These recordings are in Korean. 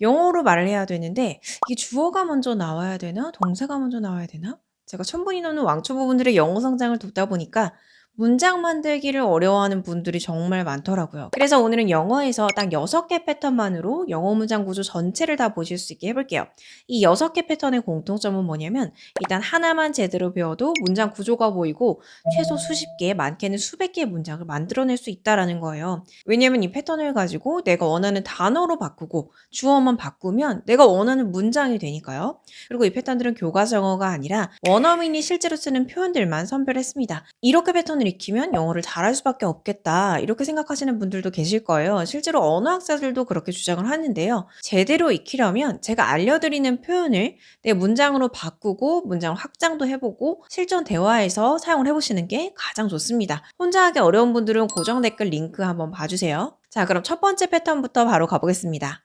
영어로 말을 해야 되는데 이게 주어가 먼저 나와야 되나? 동사가 먼저 나와야 되나? 제가 천분이 넘는 왕초 부분들의 영어 성장을 돕다 보니까 문장 만들기를 어려워하는 분들이 정말 많더라고요. 그래서 오늘은 영어에서 딱 6개 패턴만으로 영어 문장 구조 전체를 다 보실 수 있게 해볼게요. 이 6개 패턴의 공통점은 뭐냐면 일단 하나만 제대로 배워도 문장 구조가 보이고 최소 수십 개, 많게는 수백 개의 문장을 만들어낼 수 있다라는 거예요. 왜냐면 이 패턴을 가지고 내가 원하는 단어로 바꾸고 주어만 바꾸면 내가 원하는 문장이 되니까요. 그리고 이 패턴들은 교과서어가 아니라 원어민이 실제로 쓰는 표현들만 선별했습니다. 이렇게 패턴을 익히면 영어를 잘할 수밖에 없겠다. 이렇게 생각하시는 분들도 계실 거예요. 실제로 언어학자들도 그렇게 주장을 하는데요. 제대로 익히려면 제가 알려드리는 표현을 내 문장으로 바꾸고 문장 확장도 해보고 실전 대화에서 사용을 해보시는 게 가장 좋습니다. 혼자 하기 어려운 분들은 고정 댓글 링크 한번 봐주세요. 자, 그럼 첫 번째 패턴부터 바로 가보겠습니다.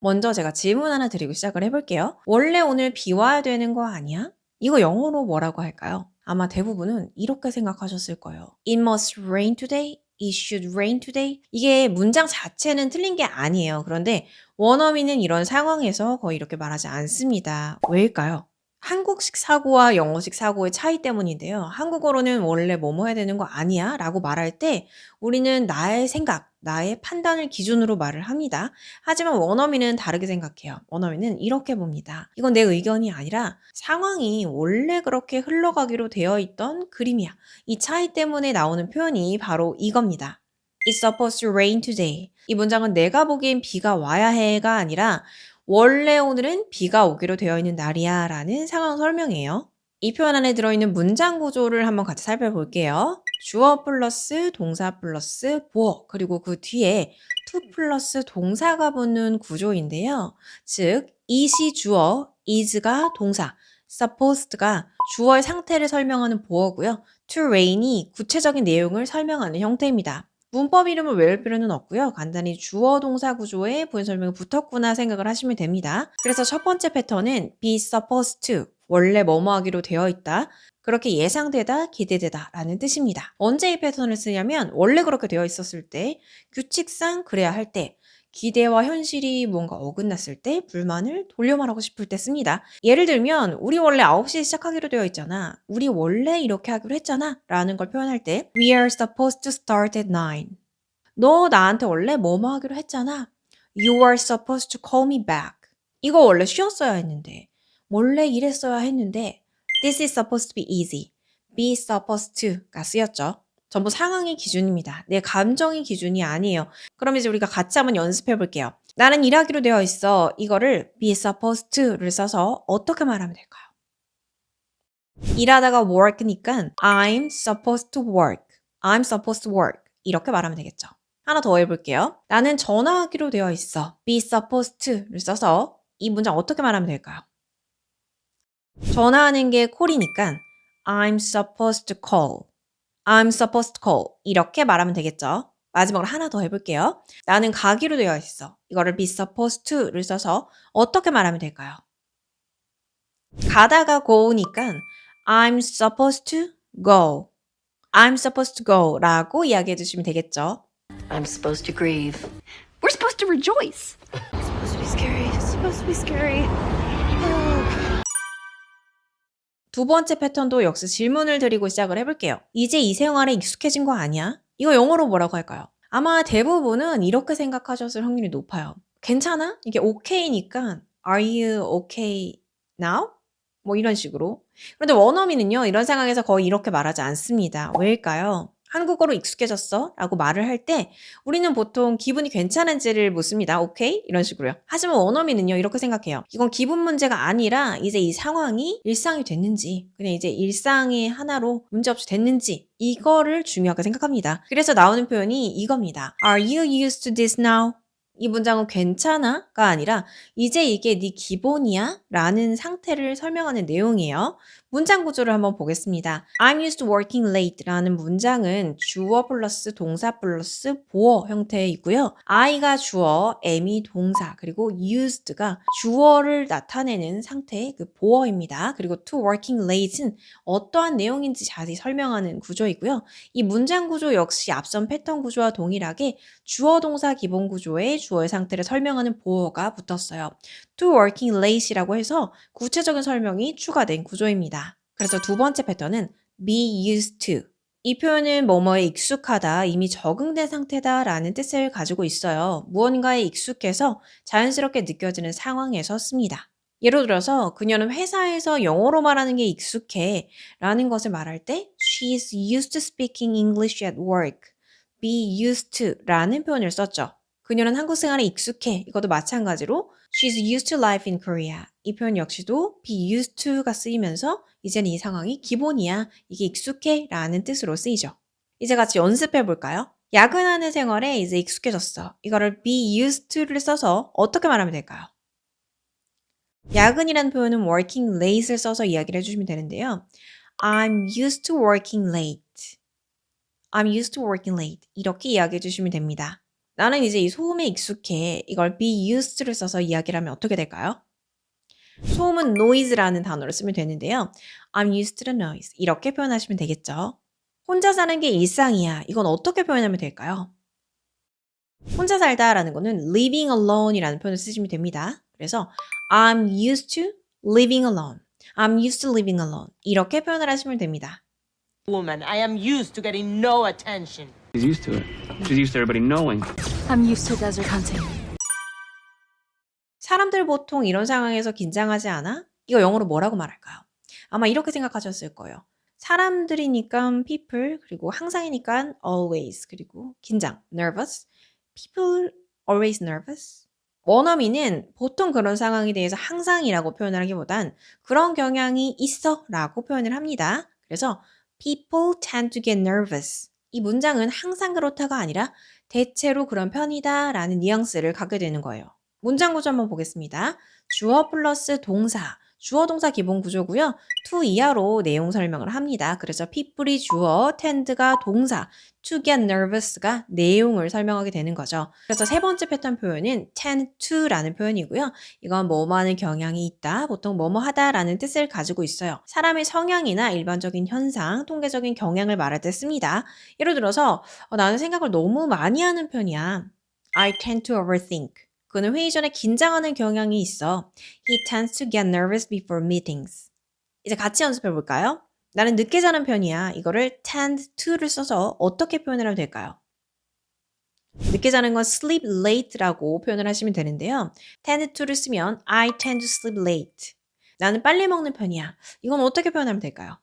먼저 제가 질문 하나 드리고 시작을 해볼게요. 원래 오늘 비 와야 되는 거 아니야? 이거 영어로 뭐라고 할까요? 아마 대부분은 이렇게 생각하셨을 거예요. It must rain today. It should rain today. 이게 문장 자체는 틀린 게 아니에요. 그런데 원어민은 이런 상황에서 거의 이렇게 말하지 않습니다. 왜일까요? 한국식 사고와 영어식 사고의 차이 때문인데요. 한국어로는 원래 뭐뭐 해야 되는 거 아니야 라고 말할 때 우리는 나의 생각, 나의 판단을 기준으로 말을 합니다. 하지만 원어민은 다르게 생각해요. 원어민은 이렇게 봅니다. 이건 내 의견이 아니라 상황이 원래 그렇게 흘러가기로 되어 있던 그림이야. 이 차이 때문에 나오는 표현이 바로 이겁니다. It's supposed to rain today. 이 문장은 내가 보기엔 비가 와야 해가 아니라 원래 오늘은 비가 오기로 되어 있는 날이야 라는 상황 설명이에요. 이 표현 안에 들어있는 문장 구조를 한번 같이 살펴볼게요. 주어 플러스 동사 플러스 보어 그리고 그 뒤에 to 플러스 동사가 붙는 구조인데요. 즉 is이 주어, is가 동사, supposed가 주어의 상태를 설명하는 보어고요. to rain이 구체적인 내용을 설명하는 형태입니다. 문법 이름을 외울 필요는 없고요. 간단히 주어 동사 구조에 부연 설명이 붙었구나 생각을 하시면 됩니다. 그래서 첫 번째 패턴은 be supposed to 원래 뭐뭐 하기로 되어 있다. 그렇게 예상되다, 기대되다 라는 뜻입니다. 언제 이 패턴을 쓰냐면 원래 그렇게 되어 있었을 때, 규칙상 그래야 할 때, 기대와 현실이 뭔가 어긋났을 때 불만을 돌려 말하고 싶을 때 씁니다. 예를 들면 우리 원래 9시에 시작하기로 되어 있잖아. 우리 원래 이렇게 하기로 했잖아. 라는 걸 표현할 때 We are supposed to start at 9. 너 나한테 원래 뭐뭐 하기로 했잖아. You are supposed to call me back. 이거 원래 쉬었어야 했는데. 원래 이랬어야 했는데. This is supposed to be easy. Be supposed to가 쓰였죠. 전부 상황의 기준입니다. 내 감정의 기준이 아니에요. 그럼 이제 우리가 같이 한번 연습해 볼게요. 나는 일하기로 되어 있어. 이거를 be supposed to를 써서 어떻게 말하면 될까요? 일하다가 work니까 I'm supposed to work. I'm supposed to work. 이렇게 말하면 되겠죠. 하나 더 해볼게요. 나는 전화하기로 되어 있어. be supposed to를 써서 이 문장 어떻게 말하면 될까요? 전화하는 게 콜이니까 I'm supposed to call. I'm supposed to call. 이렇게 말하면 되겠죠. 마지막으로 하나 더 해볼게요. 나는 가기로 되어 있어. 이거를 be supposed to를 써서 어떻게 말하면 될까요? 가다가 go니까 I'm supposed to go. I'm supposed to go 라고 이야기해 주시면 되겠죠. I'm supposed to grieve. We're supposed to rejoice. supposed to be scary. It's supposed to be scary. 두 번째 패턴도 역시 질문을 드리고 시작을 해볼게요. 이제 이 생활에 익숙해진 거 아니야? 이거 영어로 뭐라고 할까요? 아마 대부분은 이렇게 생각하셨을 확률이 높아요. 괜찮아? 이게 okay니까 are you okay now? 뭐 이런 식으로. 그런데 원어민은요, 이런 상황에서 거의 이렇게 말하지 않습니다. 왜일까요? 한국어로 익숙해졌어? 라고 말을 할 때 우리는 보통 기분이 괜찮은지를 묻습니다. 오케이? 이런 식으로요. 하지만 원어민은요, 이렇게 생각해요. 이건 기분 문제가 아니라 이제 이 상황이 일상이 됐는지, 그냥 이제 일상의 하나로 문제없이 됐는지, 이거를 중요하게 생각합니다. 그래서 나오는 표현이 이겁니다. Are you used to this now? 이 문장은 괜찮아가 아니라 이제 이게 네 기본이야? 라는 상태를 설명하는 내용이에요. 문장 구조를 한번 보겠습니다. I'm used to working late 라는 문장은 주어 플러스 동사 플러스 보어 형태이고요. I가 주어, am이 동사, 그리고 used가 주어를 나타내는 상태의 그 보어입니다. 그리고 to working late는 어떠한 내용인지 자세히 설명하는 구조이고요. 이 문장 구조 역시 앞선 패턴 구조와 동일하게 주어 동사 기본 구조에 주어의 상태를 설명하는 보어가 붙었어요. to working late이라고 해서 구체적인 설명이 추가된 구조입니다. 그래서 두 번째 패턴은 be used to. 이 표현은 뭐뭐에 익숙하다, 이미 적응된 상태다 라는 뜻을 가지고 있어요. 무언가에 익숙해서 자연스럽게 느껴지는 상황에서 씁니다. 예를 들어서 그녀는 회사에서 영어로 말하는 게 익숙해 라는 것을 말할 때 She's used to speaking English at work. be used to 라는 표현을 썼죠. 그녀는 한국 생활에 익숙해. 이것도 마찬가지로 She's used to life in Korea. 이 표현 역시도 be used to가 쓰이면서 이제는 이 상황이 기본이야. 이게 익숙해 라는 뜻으로 쓰이죠. 이제 같이 연습해 볼까요? 야근하는 생활에 이제 익숙해졌어. 이거를 be used to를 써서 어떻게 말하면 될까요? 야근이라는 표현은 working late을 써서 이야기를 해주시면 되는데요. I'm used to working late. I'm used to working late. 이렇게 이야기해 주시면 됩니다. 나는 이제 이 소음에 익숙해. 이걸 be used를 써서 이야기를 하면 어떻게 될까요? 소음은 noise라는 단어를 쓰면 되는데요. I'm used to the noise. 이렇게 표현하시면 되겠죠. 혼자 사는 게 일상이야. 이건 어떻게 표현하면 될까요? 혼자 살다라는 거는 living alone이라는 표현을 쓰시면 됩니다. 그래서 I'm used to living alone. I'm used to living alone. 이렇게 표현을 하시면 됩니다. Woman. I am used to getting no attention. She's used to it. She's used to everybody knowing. I'm used to desert hunting. 사람들 보통 이런 상황에서 긴장하지 않아? 이거 영어로 뭐라고 말할까요? 아마 이렇게 생각하셨을 거예요. 사람들이니까 people 그리고 항상이니까 always 그리고 긴장 nervous people always nervous 원어민은 보통 그런 상황에 대해서 항상이라고 표현을 하기보단 그런 경향이 있어 라고 표현을 합니다. 그래서 people tend to get nervous 이 문장은 항상 그렇다가 아니라 대체로 그런 편이다 라는 뉘앙스를 갖게 되는 거예요. 문장 구조 한번 보겠습니다. 주어 플러스 동사. 주어 동사 기본 구조고요. to 이하로 내용 설명을 합니다. 그래서 people이 주어, tend가 동사, to get nervous가 내용을 설명하게 되는 거죠. 그래서 세 번째 패턴 표현은 tend to라는 표현이고요. 이건 뭐뭐 하는 경향이 있다, 보통 뭐뭐 하다라는 뜻을 가지고 있어요. 사람의 성향이나 일반적인 현상, 통계적인 경향을 말할 때 씁니다. 예를 들어서 어, 나는 생각을 너무 많이 하는 편이야. I tend to overthink. 그는 회의 전에 긴장하는 경향이 있어. He tends to get nervous before meetings. 이제 같이 연습해 볼까요? 나는 늦게 자는 편이야. 이거를 tend to를 써서 어떻게 표현을 하면 될까요? 늦게 자는 건 sleep late라고 표현을 하시면 되는데요. tend to를 쓰면 I tend to sleep late. 나는 빨리 먹는 편이야. 이건 어떻게 표현하면 될까요?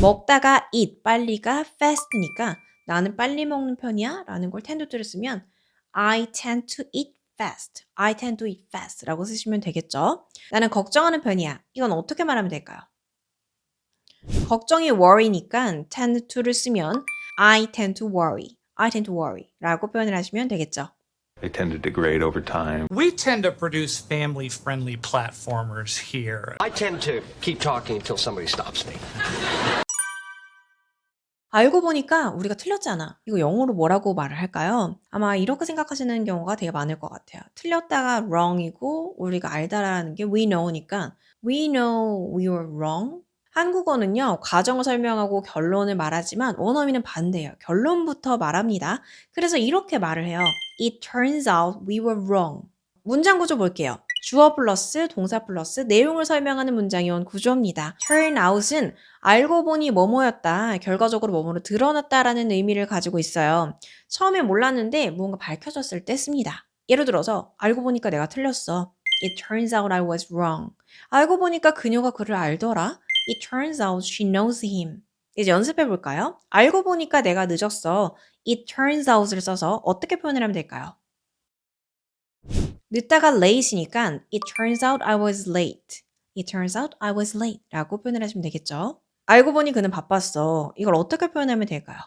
먹다가 eat, 빨리가 fast니까 나는 빨리 먹는 편이야 라는 걸 tend to를 쓰면 I tend to eat fast. I tend to eat fast 라고 쓰시면 되겠죠. 나는 걱정하는 편이야. 이건 어떻게 말하면 될까요? 걱정이 worry니까 tend to를 쓰면 I tend to worry. I tend to worry 라고 표현을 하시면 되겠죠. They tend to degrade over time. We tend to produce family friendly platformers here. I tend to keep talking until somebody stops me. 알고 보니까 우리가 틀렸잖아. 이거 영어로 뭐라고 말을 할까요? 아마 이렇게 생각하시는 경우가 되게 많을 것 같아요. 틀렸다가 wrong이고 우리가 알다라는 게 we know니까 we know we were wrong. 한국어는요, 과정을 설명하고 결론을 말하지만 원어민은 반대예요. 결론부터 말합니다. 그래서 이렇게 말을 해요. It turns out we were wrong. 문장 구조 볼게요. 주어 플러스 동사 플러스 내용을 설명하는 문장이 온 구조입니다. turn out은 알고 보니 뭐뭐였다, 결과적으로 뭐뭐로 드러났다라는 의미를 가지고 있어요. 처음에 몰랐는데 무언가 밝혀졌을 때 씁니다. 예를 들어서 알고 보니까 내가 틀렸어. It turns out I was wrong. 알고 보니까 그녀가 그를 알더라. It turns out she knows him. 이제 연습해 볼까요? 알고 보니까 내가 늦었어. It turns out을 써서 어떻게 표현을 하면 될까요? 늦다가 late이니까 it turns out I was late. It turns out I was late 라고 표현을 하시면 되겠죠. 알고 보니 그는 바빴어. 이걸 어떻게 표현하면 될까요?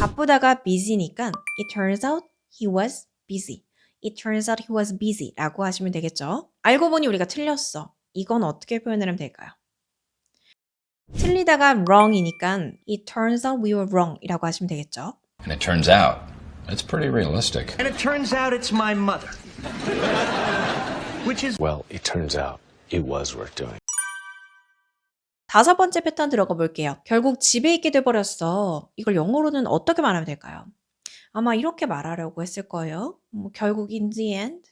바쁘다가 busy니까 it turns out he was busy. It turns out he was busy 라고 하시면 되겠죠. 알고 보니 우리가 틀렸어. 이건 어떻게 표현을 하면 될까요? 틀리다가 wrong이니까 it turns out we were wrong 이라고 하시면 되겠죠. And it turns out, it's pretty realistic. And it turns out it's my mother. Which is Well, it turns out it was worth doing. 다섯 번째 패턴 들어가 볼게요. 결국 집에 있게 돼버렸어. 이걸 영어로는 어떻게 말하면 될까요? 아마 이렇게 말하려고 했을 거예요. 뭐 결국 in the end.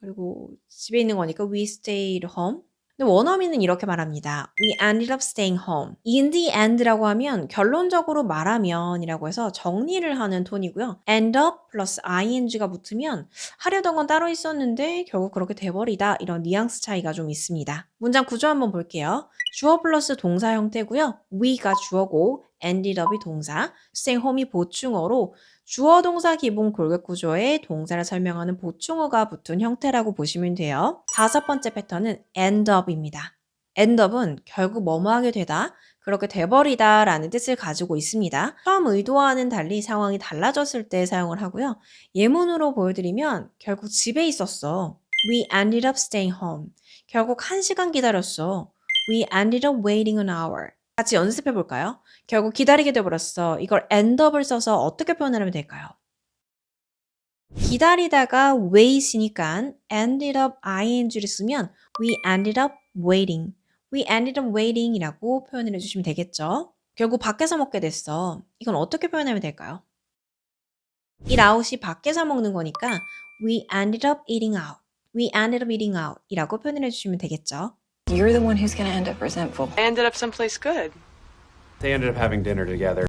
그리고 집에 있는 거니까 we stayed home. 근데 원어민은 이렇게 말합니다. We ended up staying home. In the end라고 하면 결론적으로 말하면이라고 해서 정리를 하는 톤이고요. end up 플러스 ing가 붙으면 하려던 건 따로 있었는데 결국 그렇게 돼버리다 이런 뉘앙스 차이가 좀 있습니다. 문장 구조 한번 볼게요. 주어 플러스 동사 형태고요. we가 주어고 ended up이 동사, staying home이 보충어로 주어 동사 기본 골격 구조에 동사를 설명하는 보충어가 붙은 형태라고 보시면 돼요. 다섯 번째 패턴은 end up입니다. end up은 결국 뭐뭐하게 되다, 그렇게 돼버리다 라는 뜻을 가지고 있습니다. 처음 의도와는 달리 상황이 달라졌을 때 사용을 하고요. 예문으로 보여드리면 결국 집에 있었어. We ended up staying home. 결국 한 시간 기다렸어. We ended up waiting an hour. 같이 연습해 볼까요? 결국 기다리게 돼버렸어. 이걸 end up을 써서 어떻게 표현하면 될까요? 기다리다가 wait이니까 ended up ing를 쓰면 we ended up waiting. We ended up waiting 이라고 표현을 해주시면 되겠죠. 결국 밖에서 먹게 됐어. 이건 어떻게 표현하면 될까요? eat out이 밖에서 먹는 거니까 we ended up eating out. We ended up eating out 이라고 표현을 해주시면 되겠죠. You're the one who's gonna end up resentful. Ended up someplace good. They ended up having dinner together.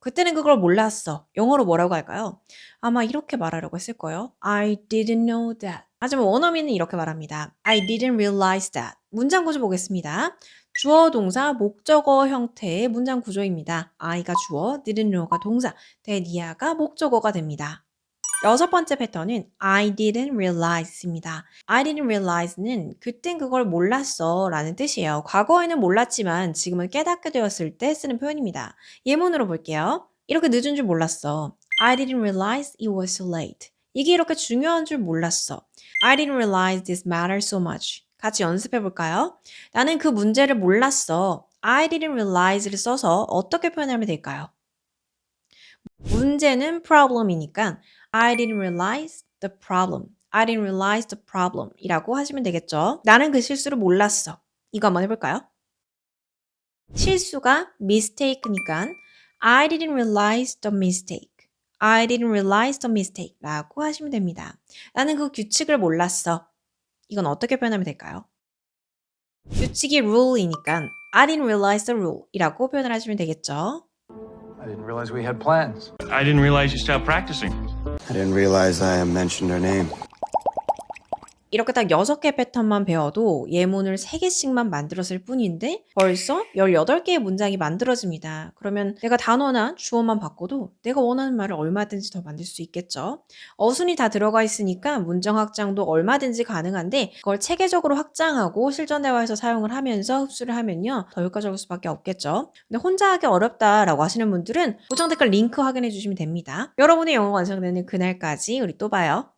그때는 그걸 몰랐어. 영어로 뭐라고 할까요? 아마 이렇게 말하려고 했을 거예요. I didn't know that. 하지만 원어민은 이렇게 말합니다. I didn't realize that. 문장 구조 보겠습니다. 주어 동사 목적어 형태의 문장 구조입니다. I가 주어, didn't know가 동사, 데니아가 목적어가 됩니다. 여섯 번째 패턴은 I didn't realize입니다. I didn't realize는 그땐 그걸 몰랐어 라는 뜻이에요. 과거에는 몰랐지만 지금은 깨닫게 되었을 때 쓰는 표현입니다. 예문으로 볼게요. 이렇게 늦은 줄 몰랐어. I didn't realize it was so late. 이게 이렇게 중요한 줄 몰랐어. I didn't realize this mattered so much. 같이 연습해 볼까요? 나는 그 문제를 몰랐어. I didn't realize를 써서 어떻게 표현하면 될까요? 문제는 problem이니까 I didn't realize the problem. I didn't realize the problem 이라고 하시면 되겠죠. 나는 그 실수를 몰랐어. 이거 한번 해볼까요? 실수가 mistake니까 I didn't realize the mistake. I didn't realize the mistake 라고 하시면 됩니다. 나는 그 규칙을 몰랐어. 이건 어떻게 표현하면 될까요? 규칙이 rule이니까 I didn't realize the rule 이라고 표현을 하시면 되겠죠. I didn't realize we had plans. I didn't realize you stopped practicing. I didn't realize I mentioned her name. 이렇게 딱 6개 패턴만 배워도 예문을 3개씩만 만들었을 뿐인데 벌써 18개의 문장이 만들어집니다. 그러면 내가 단어나 주어만 바꿔도 내가 원하는 말을 얼마든지 더 만들 수 있겠죠. 어순이 다 들어가 있으니까 문장 확장도 얼마든지 가능한데 그걸 체계적으로 확장하고 실전 대화에서 사용을 하면서 흡수를 하면요. 더 효과적일 수밖에 없겠죠. 근데 혼자 하기 어렵다라고 하시는 분들은 고정 댓글 링크 확인해 주시면 됩니다. 여러분의 영어 완성되는 그날까지 우리 또 봐요.